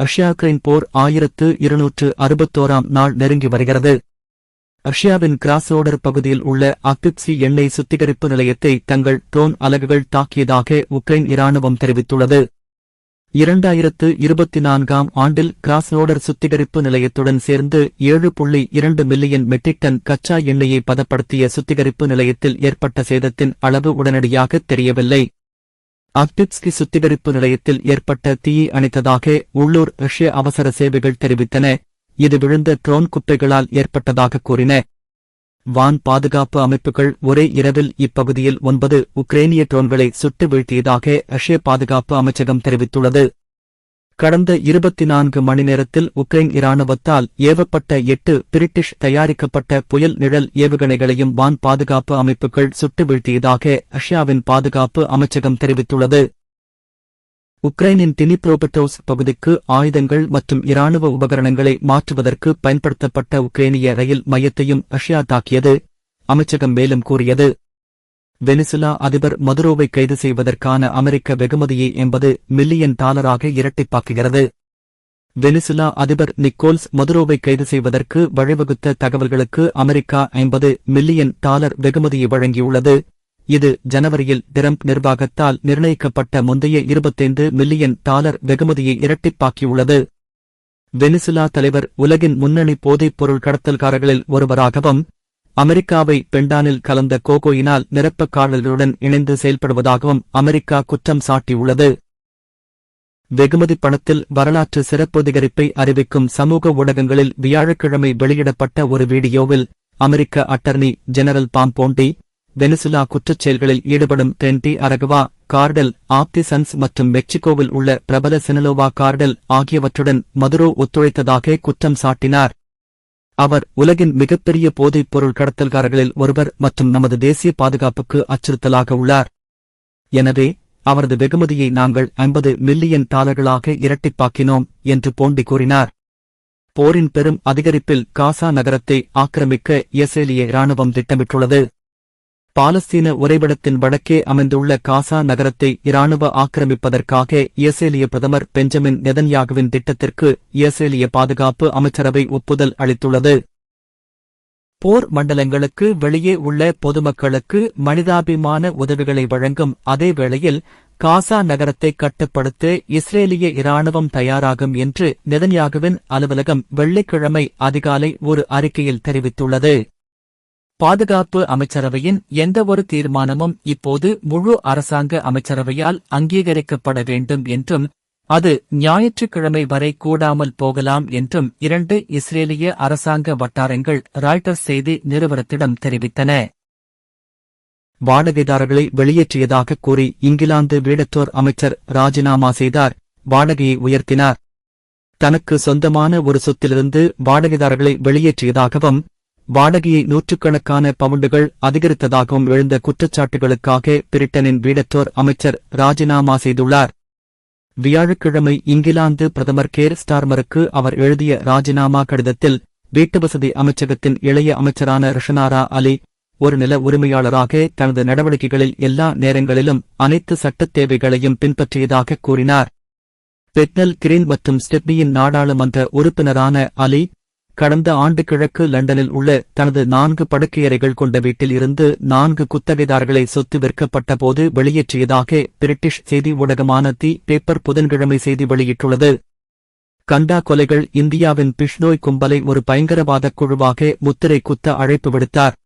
ரஷ்யாக்ரைன் போர் ஆயிரத்து இருநூற்று அறுபத்தோராம் நாள் நெருங்கி வருகிறது. ரஷ்யாவின் கிராஸ்ரோடர் பகுதியில் உள்ள அக்டிப்சி எண்ணெய் சுத்திகரிப்பு நிலையத்தை தங்கள் ட்ரோன் அலகுகள் தாக்கியதாக உக்ரைன் இராணுவம் தெரிவித்துள்ளது. இரண்டாயிரத்து இருபத்தி நான்காம் ஆண்டில் கிராஸ்ரோடர் சுத்திகரிப்பு நிலையத்துடன் சேர்ந்து ஏழு புள்ளி இரண்டு மில்லியன் மெட்ரிக் டன் கச்சா எண்ணெயை பதப்படுத்திய சுத்திகரிப்பு நிலையத்தில் ஏற்பட்ட சேதத்தின் அளவு உடனடியாக தெரியவில்லை. அக்டிப்ஸ்கி சுத்திகரிப்பு நிலையத்தில் ஏற்பட்ட தீயை அணைத்ததாக உள்ளூர் ரஷ்ய அவசர சேவைகள் தெரிவித்தன. இது விழுந்த ட்ரோன் குப்பைகளால் ஏற்பட்டதாக கூறின. வான் பாதுகாப்பு அமைப்புகள் ஒரே இரவில் இப்பகுதியில் ஒன்பது உக்ரேனிய ட்ரோன்களை சுட்டு வீழ்த்தியதாக ரஷ்ய பாதுகாப்பு அமைச்சகம் தெரிவித்துள்ளது. கடந்த இருபத்தி நான்கு மணி நேரத்தில் உக்ரைன் இராணுவத்தால் ஏவப்பட்ட எட்டு பிரிட்டிஷ் தயாரிக்கப்பட்ட புயல் நிழல் ஏவுகணைகளையும் வான் பாதுகாப்பு அமைப்புகள் சுட்டு வீழ்த்தியதாக ரஷ்யாவின் பாதுகாப்பு அமைச்சகம் தெரிவித்துள்ளது. உக்ரைனின் டினிப்ரோபட்டோஸ் பகுதிக்கு ஆயுதங்கள் மற்றும் இராணுவ உபகரணங்களை மாற்றுவதற்கு பயன்படுத்தப்பட்ட உக்ரேனிய ரயில் மையத்தையும் ரஷ்யா தாக்கியது அமைச்சகம் மேலும் கூறியது. வெனிசுலா அதிபர் மதுரோவை கைது செய்வதற்கான அமெரிக்க வெகுமதியை எண்பது மில்லியன் டாலராக இரட்டிப்பாக்குகிறது. வெனிசுலா அதிபர் நிக்கோல்ஸ் மதுரோவை கைது செய்வதற்கு வழிவகுத்த தகவல்களுக்கு அமெரிக்கா ஐம்பது மில்லியன் டாலர் வெகுமதியை வழங்கியுள்ளது. இது ஜனவரியில் டிரம்ப் நிர்வாகத்தால் நிர்ணயிக்கப்பட்ட முந்தைய இருபத்தைந்து மில்லியன் டாலர் வெகுமதியை இரட்டிப்பாக்கியுள்ளது. வெனிசுலா தலைவர் உலகின் முன்னணி போதைப் பொருள் கடத்தல்காரர்களில் ஒருவராகவும் அமெரிக்காவை பெண்டானில் கலந்த கோகோயினால் நிரப்பக் காடல்களுடன் இணைந்து செயல்படுவதாகவும் அமெரிக்கா குற்றம் சாட்டியுள்ளது. வெகுமதி பணத்தில் வரலாற்று சிறப்புதிகரிப்பை அறிவிக்கும் சமூக ஊடகங்களில் வியாழக்கிழமை வெளியிடப்பட்ட ஒரு வீடியோவில் அமெரிக்க attorney general Pam Bondi Venezuela குற்றச் செயல்களில் ஈடுபடும் டென்டி அரகவா கார்டெல் ஆப்திசன்ஸ் மற்றும் மெக்சிகோவில் உள்ள பிரபல சினலோவா கார்டெல் ஆகியவற்றுடன் மதுரோ ஒத்துழைத்ததாக குற்றம் சாட்டினார். அவர் உலகின் மிகப்பெரிய போதைப் பொருள் கடத்தல்காரர்களில் ஒருவர் மற்றும் நமது தேசிய பாதுகாப்புக்கு அச்சுறுத்தலாக உள்ளார். எனவே அவரது வெகுமதியை நாங்கள் ஐம்பது மில்லியன் டாலர்களாக இரட்டிப்பாக்கினோம் என்று போண்டி கூறினார். போரின் பெரும் அதிகரிப்பில் காசா நகரத்தை ஆக்கிரமிக்க இயசேலிய இராணுவம் திட்டமிட்டுள்ளது. பாலஸ்தீன உறைவிடத்தின் வடக்கே அமைந்துள்ள காசா நகரத்தை இராணுவ ஆக்கிரமிப்பதற்காக இஸ்ரேலிய பிரதமர் பெஞ்சமின் நெதன்யாகுவின் திட்டத்திற்கு இயசேலிய பாதுகாப்பு அமைச்சரவை ஒப்புதல் அளித்துள்ளது. போர் மண்டலங்களுக்கு வெளியே உள்ள பொதுமக்களுக்கு மனிதாபிமான உதவிகளை வழங்கும் அதே வேளையில் காசா நகரத்தை கட்டுப்படுத்த இஸ்ரேலிய இராணுவம் தயாராகும் என்று நெதன்யாகுவின் அலுவலகம் வெள்ளிக்கிழமை அதிகாலை ஒரு அறிக்கையில் தெரிவித்துள்ளது. பாதுகாப்பு அமைச்சரவையின் எந்தவொரு தீர்மானமும் இப்போது முழு அரசாங்க அமைச்சரவையால் அங்கீகரிக்கப்பட வேண்டும் என்றும் அது ஞாயிற்றுக்கிழமை வரை கூடாமல் போகலாம் என்றும் இரண்டு இஸ்ரேலிய அரசாங்க வட்டாரங்கள் ராய்டர்ஸ் செய்தி நிறுவனத்திடம் தெரிவித்தன. வாடகைதாரர்களை வெளியேற்றியதாக கூறி இங்கிலாந்து வீடற்றோர் அமைச்சர் ராஜினாமா செய்தார் வாடகையை உயர்த்தினார். தனக்கு சொந்தமான ஒரு சொத்திலிருந்து வாடகைதாரர்களை வெளியேற்றியதாகவும் வாடகையை நூற்றுக்கணக்கான பவுண்டுகள் அதிகரித்ததாகவும் எழுந்த குற்றச்சாட்டுகளுக்காக பிரிட்டனின் வீடற்றோர் அமைச்சர் ராஜினாமா செய்துள்ளார். வியாழக்கிழமை இங்கிலாந்து பிரதமர் கேர் ஸ்டார்மருக்கு அவர் எழுதிய ராஜினாமா கடிதத்தில் வீட்டுவசதி அமைச்சகத்தின் இளைய அமைச்சரான ரிஷனாரா அலி ஒரு நில உரிமையாளராக தனது நடவடிக்கைகளில் எல்லா நேரங்களிலும் அனைத்து சட்டத் தேவைகளையும் பின்பற்றியதாக கூறினார். பெட்னல் கிரீன் மற்றும் ஸ்டெப்னியின் நாடாளுமன்ற உறுப்பினரான அலி கடந்த ஆண்டு கிழக்கு லண்டனில் உள்ள தனது நான்கு படுக்கையறைகள் கொண்ட வீட்டில் இருந்து நான்கு குத்தகைதாரர்களை சொத்து விற்கப்பட்ட போது வெளியேற்றியதாக பிரிட்டிஷ் செய்தி ஊடகமான தி பேப்பர் புதன்கிழமை செய்தி வெளியிட்டுள்ளது. கண்டா கொலைகள் இந்தியாவின் பிஷ்னோய் கும்பலை ஒரு பயங்கரவாதக் குழுவாக முத்திரை குத்த அழைப்பு விடுத்தார்.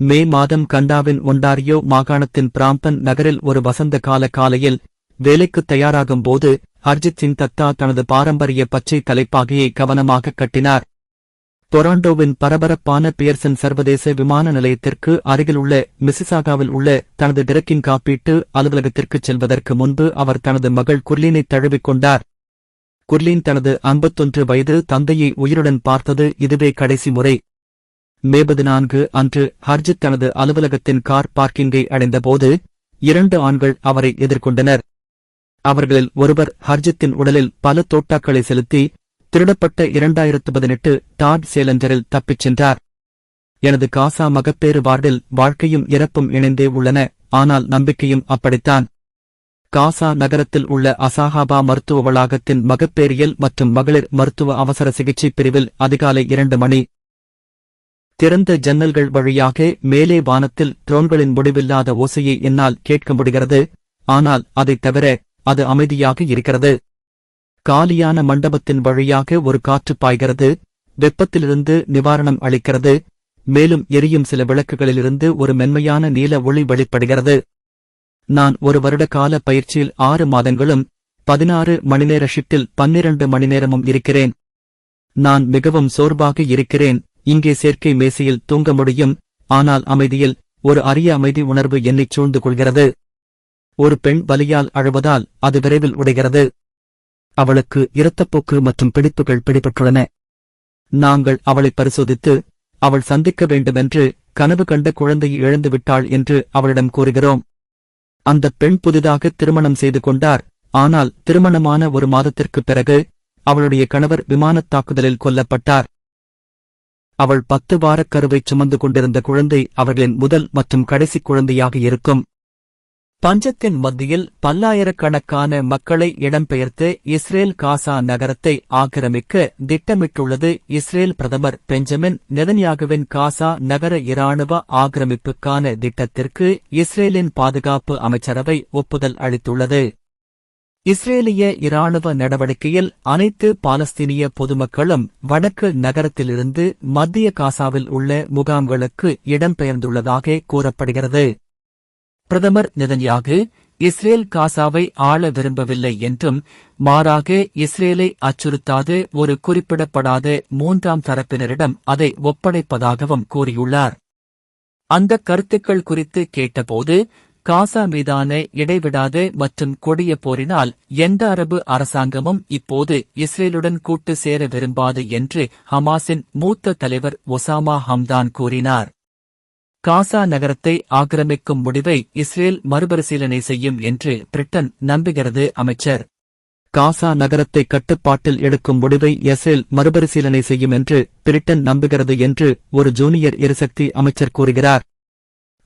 மே மாதம் கண்டாவின் ஒண்டாரியோ மாகாணத்தின் பிராம்பன் நகரில் ஒரு வசந்த கால காலையில் வேலைக்கு தயாராகும் போது ஹர்ஜித் சிங் தத்தா தனது பாரம்பரிய பச்சை தலைப்பாகையை கவனமாக கட்டினார். டொராண்டோவின் பரபரப்பான பியர்சன் சர்வதேச விமான நிலையத்திற்கு அருகிலுள்ள மிசிசாகாவில் உள்ள தனது டிரக்கிங் காப்பீட்டு அலுவலகத்திற்குச் செல்வதற்கு முன்பு அவர் தனது மகள் குர்லீனை தழுவிக் கொண்டார். குர்லீன் தனது ஐம்பத்தொன்று வயது தந்தையை உயிருடன் பார்த்தது இதுவே கடைசி முறை. மே பதினான்கு அன்று ஹர்ஜித் தனது அலுவலகத்தின் கார் பார்க்கிங்கை அடைந்தபோது இரண்டு ஆண்கள் அவரை எதிர்கொண்டனர். அவர்களில் ஒருவர் ஹர்ஜித்தின் உடலில் பல தோட்டாக்களை செலுத்தி திருடப்பட்ட இரண்டாயிரத்து பதினெட்டு டாட் சேலஞ்சரில் தப்பிச் சென்றார். எனது காசா மகப்பேறு வார்டில் வாழ்க்கையும் இறப்பும் இணைந்தே உள்ளன ஆனால் நம்பிக்கையும் அப்படித்தான். காசா நகரத்தில் உள்ள அசாஹாபா மருத்துவ வளாகத்தின் மகப்பேறியல் மற்றும் மகளிர் மருத்துவ அவசர சிகிச்சை பிரிவில் அதிகாலை இரண்டு மணி. திறந்த ஜன்னல்கள் வழியாக மேலே வானத்தில் ட்ரோன்களின் முடிவில்லாத ஓசையை என்னால் கேட்க முடிகிறது ஆனால் அதைத் தவிர அது அமைதியாக இருக்கிறது. காலியான மண்டபத்தின் வழியாக ஒரு காற்று பாய்கிறது. வெப்பத்திலிருந்து நிவாரணம் அளிக்கிறது. மேலும் எரியும் சில விளக்குகளிலிருந்து ஒரு மென்மையான நீல ஒளி வெளிப்படுகிறது. நான் ஒரு வருட கால பயிற்சியில் ஆறு மாதங்களும் பதினாறு மணிநேர ஷிப்டில் பன்னிரண்டு மணி நேரமும் இருக்கிறேன். நான் மிகவும் சோர்வாக இருக்கிறேன். இங்கே சேர்க்கை மேசையில் தூங்க முடியும். ஆனால் அமைதியில் ஒரு அரிய அமைதி உணர்வு என்னைச் சூழ்ந்து கொள்கிறது. ஒரு பெண் வலியால் அழுவதால் அது விரைவில் உடைகிறது. அவளுக்கு இரத்தப்போக்கு மற்றும் பிடிப்புகள் பிடிபட்டுள்ளன. நாங்கள் அவளை பரிசோதித்து அவள் சந்திக்க வேண்டுமென்று கனவு கண்ட குழந்தையை இழந்துவிட்டாள் என்று அவளிடம் கூறுகிறோம். அந்த பெண் புதிதாக திருமணம் செய்து கொண்டார். ஆனால் திருமணமான ஒரு மாதத்திற்குப் பிறகு அவளுடைய கணவர் விமானத் தாக்குதலில் கொல்லப்பட்டார். அவள் பத்து வாரக் கருவைச் சுமந்து கொண்டிருந்த குழந்தை அவர்களின் முதல் மற்றும் கடைசி குழந்தையாக இருக்கும். பஞ்சத்தின் மத்தியில் பல்லாயிரக்கணக்கான மக்களை இடம்பெயர்த்து இஸ்ரேல் காசா நகரத்தை ஆக்கிரமிக்க திட்டமிட்டுள்ளது இஸ்ரேல் பிரதமர் பெஞ்சமின் நெதன்யாகுவின் காசா நகர இராணுவ ஆக்கிரமிப்புக்கான திட்டத்திற்கு இஸ்ரேலின் பாதுகாப்பு அமைச்சரவை ஒப்புதல் அளித்துள்ளது. இஸ்ரேலிய இராணுவ நடவடிக்கையில் அனைத்து பாலஸ்தீனிய பொதுமக்களும் வடக்கு நகரத்திலிருந்து மத்திய காசாவில் உள்ள முகாம்களுக்கு இடம்பெயர்ந்துள்ளதாக கூறப்படுகிறது. பிரதமர் நிதன்யாகு இஸ்ரேல் காசாவை ஆள விரும்பவில்லை என்றும் மாறாக இஸ்ரேலை அச்சுறுத்தாது ஒரு குறிப்பிடப்படாத மூன்றாம் தரப்பினரிடம் அதை ஒப்படைப்பதாகவும் கூறியுள்ளார். அந்த கருத்துக்கள் குறித்து கேட்டபோது காசா மீதான இடைவிடாத மற்றும் கொடிய போரினால் எந்த அரபு அரசாங்கமும் இப்போது இஸ்ரேலுடன் கூட்டு சேர விரும்பாது என்று ஹமாஸின் மூத்த தலைவர் ஒசாமா ஹம்தான் கூறினார். காசா நகரத்தை ஆக்கிரமிக்கும் முடிவை இஸ்ரேல் மறுபரிசீலனை செய்யும் என்று பிரிட்டன் நம்புகிறது அமைச்சர். காசா நகரத்தை கட்டுப்பாட்டில் எடுக்கும் முடிவை இஸ்ரேல் மறுபரிசீலனை செய்யும் என்று பிரிட்டன் நம்புகிறது என்று ஒரு ஜூனியர் எரிசக்தி அமைச்சர் கூறுகிறார்.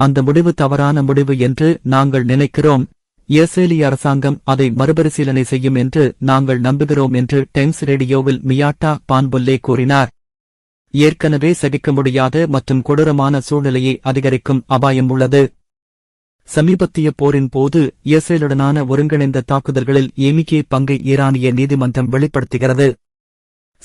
அந்த முடிவு தவறான முடிவு என்று நாங்கள் நினைக்கிறோம். இஸ்ரேலிய அரசாங்கம் அதை மறுபரிசீலனை செய்யும் என்று நாங்கள் நம்புகிறோம் என்று டைம்ஸ் ரேடியோவில் மியாட்டா பான்புல்லே கூறினார். ஏற்கனவே சகிக்க முடியாத மற்றும் கொடூரமான சூழ்நிலையை அதிகரிக்கும் அபாயம் உள்ளது. சமீபத்திய போரின் போது இஸ்ரேலுடனான ஒருங்கிணைந்த தாக்குதல்களில் எமிகே பங்கை ஈரானிய நீதிமன்றம் வெளிப்படுத்துகிறது.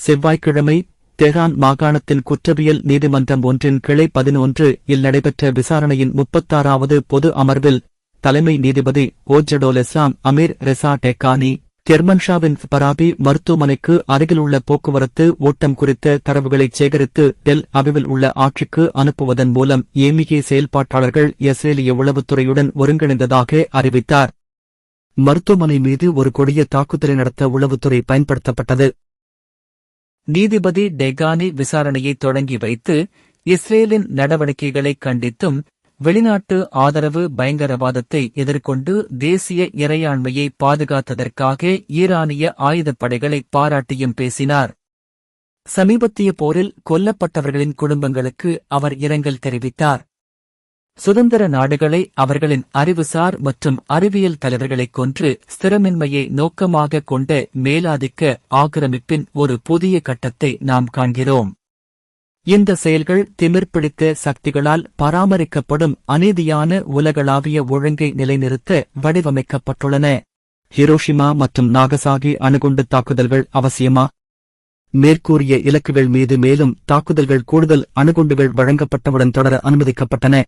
செவ்வாய்க்கிழமை தெஹ்ரான் மாகாணத்தின் குற்றவியல் நீதிமன்றம் ஒன்றின் கிளை பதினொன்று இல் நடைபெற்ற விசாரணையின் முப்பத்தாறாவது பொது அமர்வில் தலைமை நீதிபதி ஓஜடோல் இஸ்லாம் அமீர் ரெசா டெக்கானி ஜெர்மன்ஷாவின் பராபி மருத்துவமனைக்கு அருகிலுள்ள போக்குவரத்து ஓட்டம் குறித்த தரவுகளை சேகரித்து டெல் அபிவில் உள்ள ஆட்சிக்கு அனுப்புவதன் மூலம் ஏமிகே செயல்பாட்டாளர்கள் இஸ்ரேலிய உளவுத்துறையுடன் ஒருங்கிணைந்ததாக அறிவித்தார். மருத்துவமனை மீது ஒரு கொடிய தாக்குதலை நடத்த உளவுத்துறை பயன்படுத்தப்பட்டது. நீதிபதி டெகானி விசாரணையை தொடங்கி வைத்து இஸ்ரேலின் நடவடிக்கைகளை கண்டித்தும் வெளிநாட்டு ஆதரவு பயங்கரவாதத்தை எதிர்கொண்டு தேசிய இறையாண்மையை பாதுகாத்ததற்காக ஈரானிய ஆயுதப்படைகளை பாராட்டியும் பேசினார். சமீபத்திய போரில் கொல்லப்பட்டவர்களின் குடும்பங்களுக்கு அவர் இரங்கல் தெரிவித்தார். சுதந்திர நாடுகளை அவர்களின் அறிவுசார் மற்றும் அறிவியல் தலைவர்களைக் கொன்று ஸ்திரமின்மையை நோக்கமாக கொண்ட மேலாதிக்க ஆக்கிரமிப்பின் ஒரு புதிய கட்டத்தை நாம் காண்கிறோம். இந்த செயல்கள் திமிர் பிடித்த சக்திகளால் பராமரிக்கப்படும் அநீதியான உலகளாவிய ஒழுங்கை நிலைநிறுத்த வடிவமைக்கப்பட்டுள்ளன. ஹிரோஷிமா மற்றும் நாகசாகி அணுகுண்டு தாக்குதல்கள் அவசியமா? மேற்கூறிய இலக்குகள் மீது மேலும் தாக்குதல்கள் கூடுதல் அணுகுண்டுகள் வழங்கப்பட்டவுடன் தொடர அனுமதிக்கப்பட்டன.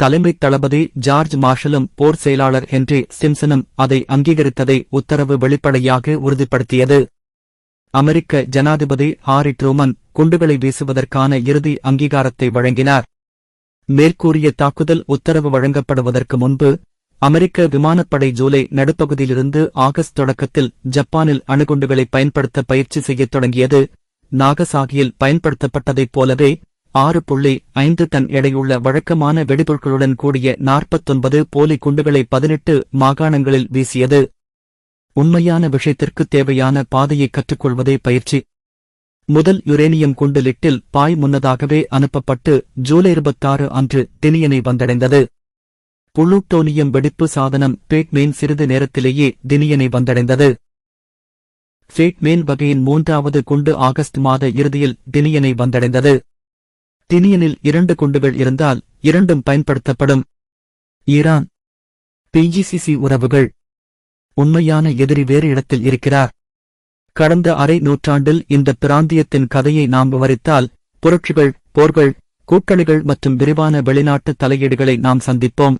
தலைமை தளபதி ஜார்ஜ் மார்ஷலும் போர் செயலாளர் ஹென்றி சிம்சனும் அதை அங்கீகரித்ததை உத்தரவு வெளிப்படையாக உறுதிப்படுத்தியது. அமெரிக்க ஜனாதிபதி ஹாரி ட்ரூமன் குண்டுகளை வீசுவதற்கான இறுதி அங்கீகாரத்தை வழங்கினார். மேற்கூறிய தாக்குதல் உத்தரவு வழங்கப்படுவதற்கு முன்பு அமெரிக்க விமானப்படை ஜூலை நடுப்பகுதியிலிருந்து ஆகஸ்ட் தொடக்கத்தில் ஜப்பானில் அணுகுண்டுகளை பயன்படுத்த பயிற்சி செய்யத் தொடங்கியது. நாகசாகியில் பயன்படுத்தப்பட்டதைப் போலவே ஆறு புள்ளி ஐந்து டன் எடையுள்ள வழக்கமான வெடிபொருட்களுடன் கூடிய நாற்பத்தொன்பது போலி குண்டுகளை பதினெட்டு மாகாணங்களில் வீசியது. உண்மையான விஷயத்திற்கு தேவையான பாதையை கற்றுக்கொள்வதே பயிற்சி. முதல் யுரேனியம் குண்டு லிட்டில் பாய் முன்னதாகவே அனுப்பப்பட்டு ஜூலை இருபத்தாறு அன்று தினியனை வந்தடைந்தது. புளூட்டோனியம் வெடிப்பு சாதனம் பேட்மேன் சிறிது நேரத்திலேயே தினியனை வந்தடைந்தது. ஃபேட்மேன் வகையின் மூன்றாவது குண்டு ஆகஸ்ட் மாத இறுதியில் தினியனை வந்தடைந்தது. தினியனில் இரண்டு குண்டுகள் இருந்தால் இரண்டும் பயன்படுத்தப்படும். ஈரான். பிஜிசிசி உறவுகள். உண்மையான எதிரி வேறு இடத்தில் இருக்கிறார். கடந்த அரை நூற்றாண்டில் இந்த பிராந்தியத்தின் கதையை நாம் விவரித்தால் புரட்சிகள் போர்கள் கூட்டணிகள் மற்றும் விரிவான வெளிநாட்டு தலையீடுகளை நாம் சந்திப்போம்.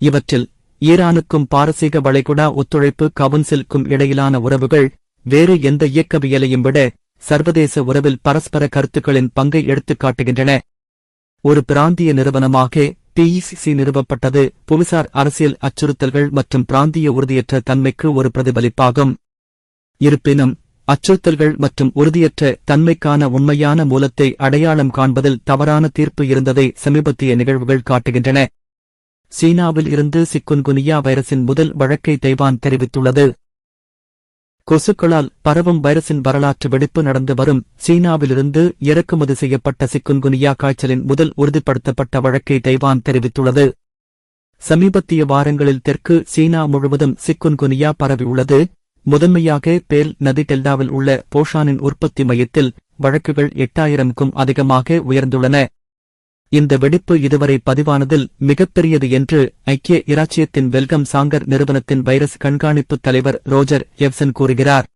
இவற்றில் ஈரானுக்கும் பாரசீக வளைகுடா ஒத்துழைப்பு கவுன்சிலுக்கும் இடையிலான உறவுகள் வேறு எந்த இயக்கவியலையும் விட சர்வதேச உறவில் பரஸ்பர கருத்துக்களின் பங்கை எடுத்துக் காட்டுகின்றன. ஒரு பிராந்திய நிறுவனமாக பிஇசிசி நிறுவப்பட்டது புவிசார் அரசியல் அச்சுறுத்தல்கள் மற்றும் பிராந்திய உறுதியற்ற தன்மைக்கு ஒரு பிரதிபலிப்பாகும். இருப்பினும் அச்சுறுத்தல்கள் மற்றும் உறுதியற்ற தன்மைக்கான உண்மையான மூலத்தை அடையாளம் காண்பதில் தவறான தீர்ப்பு இருந்ததை சமீபத்திய நிகழ்வுகள் காட்டுகின்றன. சீனாவில் இருந்து சிக்குன்குனியா வைரஸின் முதல் வழக்கை தைவான் தெரிவித்துள்ளது. கொசுக்களால் பரவும் வைரஸின் வரலாற்று வெடிப்பு நடந்து வரும் சீனாவிலிருந்து இறக்குமதி செய்யப்பட்ட சிக்குன்குனியா காய்ச்சலின் முதல் உறுதிப்படுத்தப்பட்ட வழக்கை தைவான் தெரிவித்துள்ளது. சமீபத்திய வாரங்களில் தெற்கு சீனா முழுவதும் சிக்குன்குனியா பரவியுள்ளது முதன்மையாக பேல் நதி டெல்டாவில் உள்ள போஷானின் உற்பத்தி மையத்தில் வழக்குகள் எட்டாயிரம்க்கும் அதிகமாக உயர்ந்துள்ளன. இந்த வெடிப்பு இதுவரை பதிவானதில் மிகப்பெரியது என்று ஐக்கிய இராச்சியத்தின் வெல்கம் சாங்கர் நிறுவனத்தின் வைரஸ் கண்காணிப்பு தலைவர் ரோஜர் எவ்சன் கூறுகிறார்.